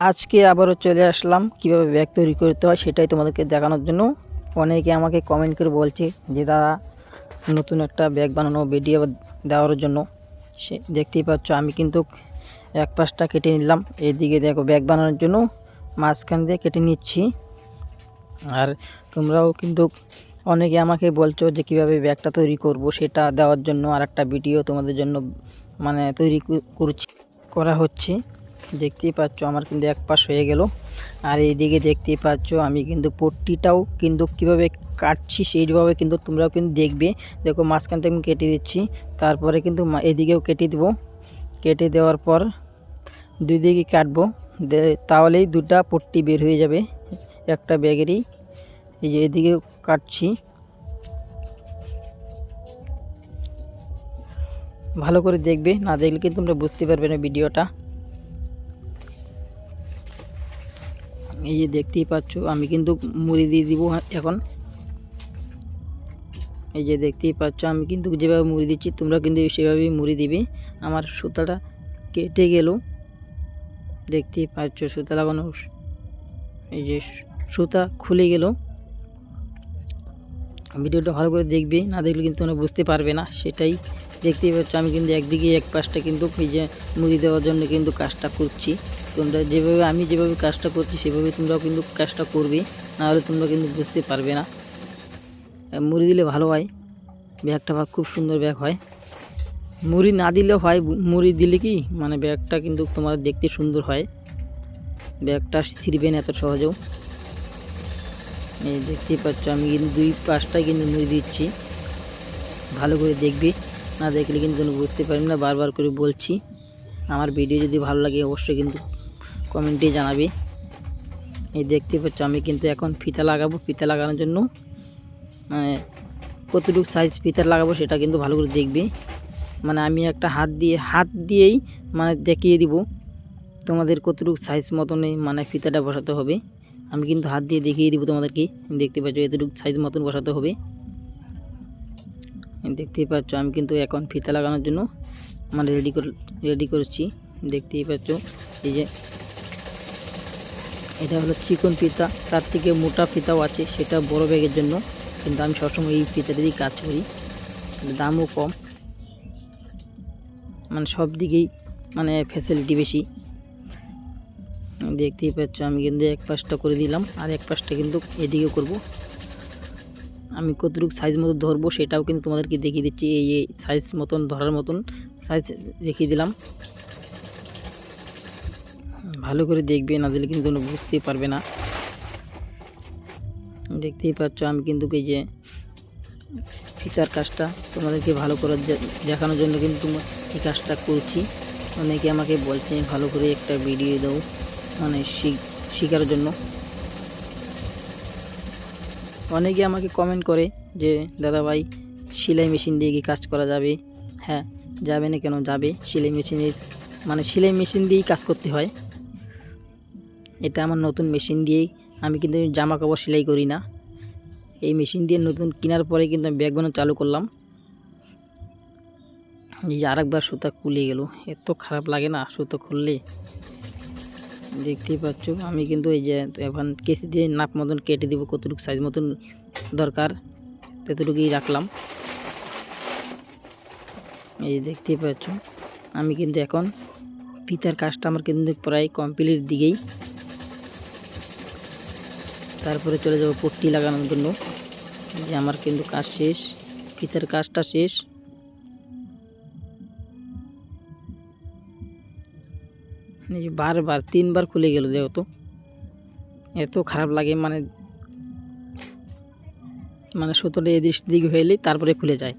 আজকে আবারও চলে আসলাম, কীভাবে ব্যাগ তৈরি করতে হয় সেটাই তোমাদেরকে দেখানোর জন্য। অনেকে আমাকে কমেন্ট করে বলছে যে, দাদা, নতুন একটা ব্যাগ বানানো ভিডিও দেওয়ার জন্য। সে দেখতেই পাচ্ছ, আমি কিন্তু এক পাশটা কেটে নিলাম। এইদিকে দেখো, ব্যাগ বানানোর জন্য মাঝখান দিয়ে কেটে নিচ্ছি। আর তোমরাও কিন্তু অনেকে আমাকে বলছো যে, কীভাবে ব্যাগটা তৈরি করব? সেটা দেওয়ার জন্য আর একটা ভিডিও তোমাদের জন্য মানে তৈরি করছি, করা হচ্ছে। দেখতেই পাচ্ছ, আমার কিন্তু এক পাশ হয়ে গেল। আর এইদিকে দেখতেই পাচ্ছ, আমি কিন্তু পট্টিটাও কিন্তু কীভাবে কাটছি সেইভাবে কিন্তু তোমরাও কিন্তু দেখবে। দেখো, মাঝখান থেকে আমি কেটে দিচ্ছি, তারপরে কিন্তু এদিকেও কেটে দেবো। কেটে দেওয়ার পর দুই দিকে কাটবো তাহলেই দুটা পট্টি বের হয়ে যাবে, একটা ব্যাগেরই। এই যে এদিকেও কাটছি। ভালো করে দেখবে, না দেখলে কিন্তু তোমরা বুঝতে পারবে না ভিডিওটা। এই যে দেখতেই পাচ্ছ, আমি কিন্তু মুড়ি দিয়ে দিব এখন। এই যে দেখতেই পাচ্ছ, আমি কিন্তু যেভাবে মুড়ি দিচ্ছি, তোমরা কিন্তু সেভাবেই মুড়ি দিবে। আমার সুতাটা কেটে গেল। দেখতেই পাচ্ছ, সুতা লাগানো এই যে সুতা খুলে গেল। ভিডিওটা ভালো করে দেখবে, না দেখলে কিন্তু তোমরা বুঝতে পারবে না, সেটাই। দেখতেই পাচ্ছ, আমি কিন্তু একদিকে এক পাশটা কিন্তু এই যে মুড়ি দেওয়ার জন্য কিন্তু কাজটা করছি। তোমরা যেভাবে, আমি যেভাবে কাজটা করছি, সেভাবে তোমরাও কিন্তু কাজটা করবে, নাহলে তোমরা কিন্তু বুঝতে পারবে না। মুড়ি দিলে ভালো হয়। ব্যাগটা বা খুব সুন্দর ব্যাগ হয়। মুড়ি না দিলেও হয়, মুড়ি দিলে কি মানে ব্যাগটা কিন্তু তোমার দেখতে সুন্দর হয়। ব্যাগটা ছিঁড়বে না এত সহজেও। এই দেখতেই পাচ্ছ, আমি কিন্তু দুই পাশটাই কিন্তু মুড়ি দিচ্ছি। ভালো করে দেখবে, না দেখলে কিন্তু বুঝতে পারবে না, বারবার করে বলছি। আমার ভিডিও যদি ভালো লাগে অবশ্যই কিন্তু কমেন্টে জানাবে। এই দেখতে পাচ্ছ, আমি কিন্তু এখন ফিতা লাগাবো, ফিতা লাগানোর জন্য মানে কতটুকু সাইজ ফিতা লাগাবো সেটা কিন্তু ভালো করে দেখবে। মানে আমি একটা হাত দিয়ে, হাত দিয়েই মানে দেখিয়ে দিব তোমাদের কতটুকু সাইজ মতনই মানে ফিতাটা বসাতে হবে। আমি কিন্তু হাত দিয়ে দেখিয়ে দিব তোমাদেরকে, দেখতে পাচ্ছ এতটুকু সাইজ মতন বসাতে হবে। দেখতেই পাচ্ছ, আমি কিন্তু এখন ফিতা লাগানোর জন্য মানে রেডি করে রেডি করছি। দেখতেই পাচ্ছ, এই যে, এটা হলো চিকন ফিতা তার থেকে মোটা ফিতাও আছে, সেটা বড় ব্যাগের জন্য। কিন্তু আমি সবসময় এই ফিতাটা দিয়েই কাজ করি। দামও কম। মানে সব দিকেই মানে ফ্যাসিলিটি বেশি। দেখতেই পাচ্ছ, আমি কিন্তু এক পাশটা করে দিলাম, আর এক পাশটা কিন্তু এদিকে করব। আমি কতটুকু সাইজ মতো ধরবো, সেটাও কিন্তু তোমাদেরকে দেখিয়ে দিচ্ছি। এই সাইজ মতন, ধরার মতন সাইজ রেখে দিলাম। ভালো করে দেখবে, না দিলে কিন্তু তোমরা বুঝতেই পারবে না। দেখতেই পাচ্ছ আমি কিন্তু এই যে ফিতার কাজটা তোমাদেরকে ভালো করে দেখানোর জন্য কিন্তু এই কাজটা করছি। অনেকে আমাকে বলছে, ভালো করে একটা ভিডিও দাও মানে শিখ শেখার জন্য। অনেকে আমাকে কমেন্ট করে যে দাদা ভাই সেলাই মেশিন দিয়ে কি কাজ করা যাবে? হ্যাঁ যাবে না কেন? যাবে। সেলাই মেশিনের মানে সেলাই মেশিন দিয়েই কাজ করতে হয়। এটা আমার নতুন মেশিন দিয়েই আমি কিন্তু জামা কাপড় সেলাই করি না। এই মেশিন দিয়ে নতুন কেনার পরে কিন্তু আমি ব্যাগগুলো চালু করলাম। এই আরেকবার সুতা খুলে গেল। এত খারাপ লাগে না সুতো খুললে। দেখতেই পাচ্ছ, আমি কিন্তু এই যে এখন কেসি দিয়ে নাপ মতন কেটে দিব, কতটুকু সাইজ মতন দরকার ততটুকুই রাখলাম। এই দেখতেই পাচ্ছ। আমি কিন্তু এখন ফিতার কাজটা আমার কিন্তু প্রায় কমপ্লিট দিকেই। তারপরে চলে যাব পট্টি লাগানোর জন্য। যে আমার কিন্তু কাজ শেষ ফিতার কাজটা শেষ। বারবার, তিনবার খুলে গেল যেহেতু এত খারাপ লাগে মানে মানে সুতোটা এদিক দিক হইলেই তারপরে খুলে যায়।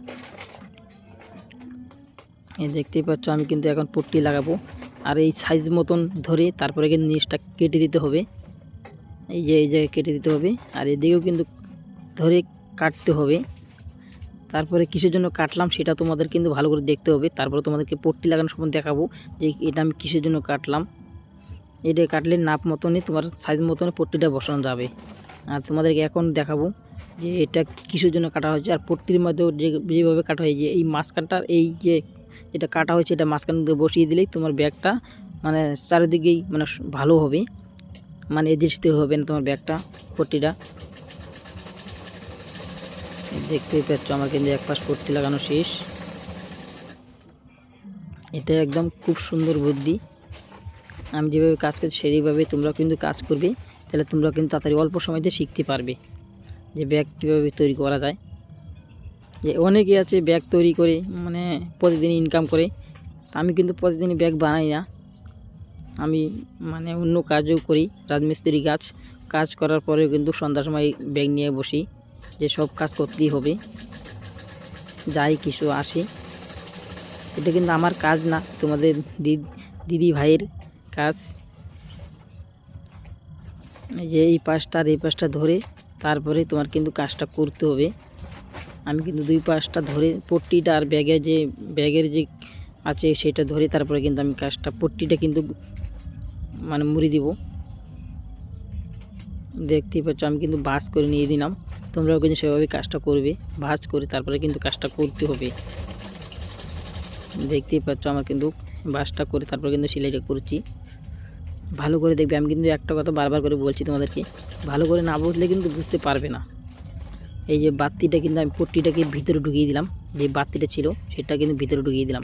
এই দেখতেই পাচ্ছ, আমি কিন্তু এখন পট্টি লাগাবো। আর এই সাইজ মতন ধরে তারপরে কিন্তু নিচটা কেটে দিতে হবে। এই যে, এই জায়গায় কেটে দিতে হবে। আর এদিকেও কিন্তু ধরে কাটতে হবে। তারপরে কিসের জন্য কাটলাম সেটা তোমাদের কিন্তু ভালো করে দেখতে হবে। তারপরে তোমাদেরকে পট্টি লাগানোর সময় দেখাবো যে এটা আমি কিসের জন্য কাটলাম। এটা কাটলে নাপ মতনই তোমার সাইজ মতনই পট্টিটা বসানো যাবে। আর তোমাদেরকে এখন দেখাবো যে এটা কিসের জন্য কাটা হয়েছে। আর পট্টির মধ্যেও যেভাবে কাটা হয়েছে, এই মাঝখানটার এই যে যেটা কাটা হয়েছে, এটা মাঝখান দিয়ে বসিয়ে দিলেই তোমার ব্যাগটা মানে চারিদিকেই মানে ভালো হবে। মানে সেদিক হবে না তোমার ব্যাগটা, পট্টিটা। দেখতেই পাচ্ছ আমার কিন্তু এক পাশ পট্টি লাগানো শেষ। এটা একদম খুব সুন্দর বুদ্ধি। আমি যেভাবে কাজ করছি সেইভাবে তোমরা কিন্তু কাজ করবে। তাহলে তোমরা কিন্তু তাড়াতাড়ি অল্প সময়তে শিখতে পারবে যে ব্যাগ কীভাবে তৈরি করা যায়। যে অনেকে আছে ব্যাগ তৈরি করে মানে প্রতিদিন ইনকাম করে। আমি কিন্তু প্রতিদিন ব্যাগ বানাই না। আমি মানে অন্য কাজও করি, রাজমিস্ত্রি কাজ। কাজ করার পরেও কিন্তু সন্ধ্যার সময় ব্যাগ নিয়ে বসি, যে সব কাজ করতেই হবে। যাই কিছু আসে। এটা কিন্তু আমার কাজ না, তোমাদের দিদ- ভাইয়ের কাজ। যে এই পাশটা আর এই পাশটা ধরে, তারপরে তোমার কিন্তু কাজটা করতে হবে। আমি কিন্তু দুই পাশটা ধরে পট্টিটা আর ব্যাগে যে, ব্যাগের যে আছে সেটা ধরে তারপরে কিন্তু আমি কাজটা, পট্টিটা কিন্তু মানে মুড়ি দিব। দেখতেই পাচ্ছ, আমি কিন্তু বাস করে নিয়ে দিলাম তোমরাও কিন্তু সেভাবে কাজটা করবে, ভাজ করে তারপরে কিন্তু কাজটা করতে হবে। দেখতেই পাচ্ছ, আমার কিন্তু বাসটা করে তারপরে কিন্তু সেলাইটা করছি। ভালো করে দেখবে, আমি কিন্তু একটা কথা বারবার করে বলছি তোমাদেরকে, ভালো করে না বুঝলে কিন্তু বুঝতে পারবে না। এই যে বাতিটা কিন্তু আমি পট্টিটাকে ভিতরে ঢুকিয়ে দিলাম। যে বাতিটা ছিল, সেটা কিন্তু ভিতরে ঢুকিয়ে দিলাম।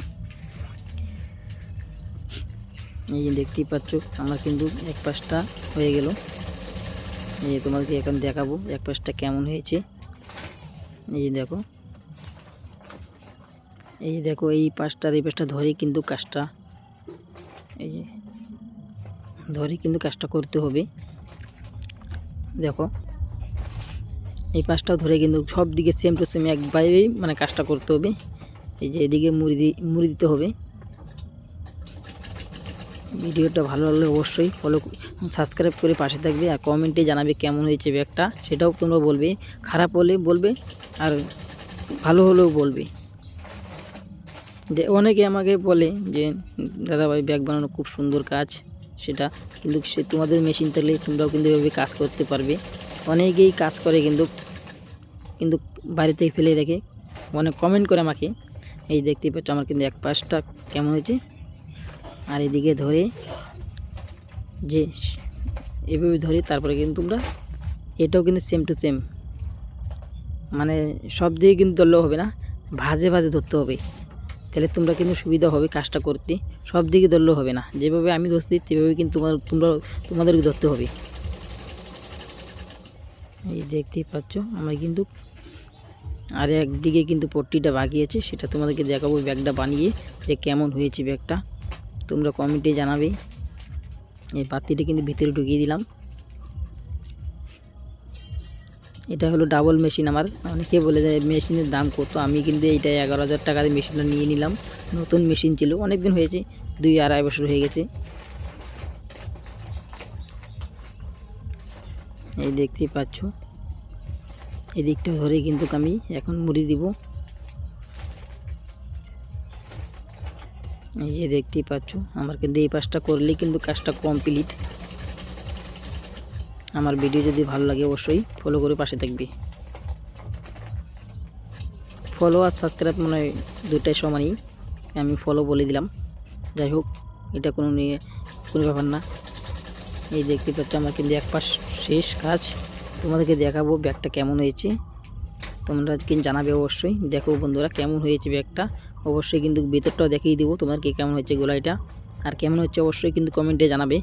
এই যে দেখতেই পাচ্ছ, আমার কিন্তু এক পাশটা হয়ে গেল। এই যে তোমাদেরকে এখন দেখাবো এক পাশটা কেমন হয়েছে। এই যে দেখো। এই যে দেখো, এই পাশটার এই পাশটা ধরে কিন্তু কাজটা, এই যে ধরে কিন্তু কাজটা করতে হবে। দেখো এই পাশটাও ধরে কিন্তু সব দিকে সেম টু সেম একভাবেই মানে কাজটা করতে হবে। এই যে এদিকে মুড়ি দি, মুড়ি দিতে হবে। ভিডিওটা ভালো লাগলে অবশ্যই ফলো সাবস্ক্রাইব করে পাশে থাকবে আর কমেন্টে জানাবে কেমন হয়েছে ব্যাগটা, সেটাও তোমরা বলবে। খারাপ হলে বলবে আর ভালো হলেও বলবে। যে অনেকে আমাকে বলে যে, দাদাভাই, ব্যাগ বানানো খুব সুন্দর কাজ, সেটা কিন্তু সে তোমাদের মেশিন থাকলে তোমরাও কিন্তু এভাবে কাজ করতে পারবে। অনেকেই কাজ করে কিন্তু কিন্তু বাড়িতেই ফেলে রেখে। অনেক কমেন্ট করে আমাকে, এই দেখতেই পাচ্ছ আমার কিন্তু এক পাশটা কেমন হয়েছে? আর এদিকে ধরে যে এভাবে ধরে তারপরে কিন্তু তোমরা এটাও কিন্তু সেম টু সেম মানে সব দিকে কিন্তু ধরলেও হবে না, ভাজে ভাজে ধরতে হবে। তাহলে তোমরা কিন্তু সুবিধা হবে কাজটা করতে, সব দিকে ধরলেও হবে না। যেভাবে আমি ধরছি, সেভাবে কিন্তু তোমরা, তোমাদেরকে ধরতে হবে। এই দেখতেই পাচ্ছ, আমার কিন্তু আর একদিকে কিন্তু পট্টিটা বাকি আছে, সেটা তোমাদেরকে দেখাবো ব্যাগটা বানিয়ে, যে কেমন হয়েছে ব্যাগটা। তোমরা কমেন্টে জানাবে। এই বাতিটা কিন্তু ভিতরে ঢুকিয়ে দিলাম। এটা হলো ডাবল মেশিন আমার। অনেকে বলে যায় মেশিনের দাম কত? আমি কিন্তু এইটা এগারো হাজার টাকা দিয়ে মেশিনটা নিয়ে নিলাম। নতুন মেশিন ছিল অনেক দিন হয়েছে, দুই আড়াই বছর হয়ে গেছে। এই দেখতেই পাচ্ছ। এদিকটা ধরে কিন্তু আমি এখন মুড়ি দিব। এই যে দেখতেই পাচ্ছ, আমার কিন্তু এই পাশটা করলেই কিন্তু কাজটা কমপ্লিট আমার ভিডিও যদি ভালো লাগে অবশ্যই ফলো করে পাশে থাকবে। ফলো আর সাবস্ক্রাইব মনে হয় দুটাই সমানই। আমি ফলো বলে দিলাম। যাই হোক, এটা কোনো নিয়ে কোনো ব্যাপার না। এই দেখতে পাচ্ছ, আমার কিন্তু এক পাশ শেষ কাজ। তোমাদেরকে দেখাবো ব্যাগটা কেমন হয়েছে। তোমরা কিন্তু জানাবে অবশ্যই। দেখো বন্ধুরা, কেমন হয়েছে ব্যাগটা। অবশ্যই কিন্তু ভেতরটাও দেখিয়ে দেবো তোমাদেরকে কেমন হয়েছে গোলাইটা আর কেমন হচ্ছে অবশ্যই কিন্তু কমেন্টে জানাবে।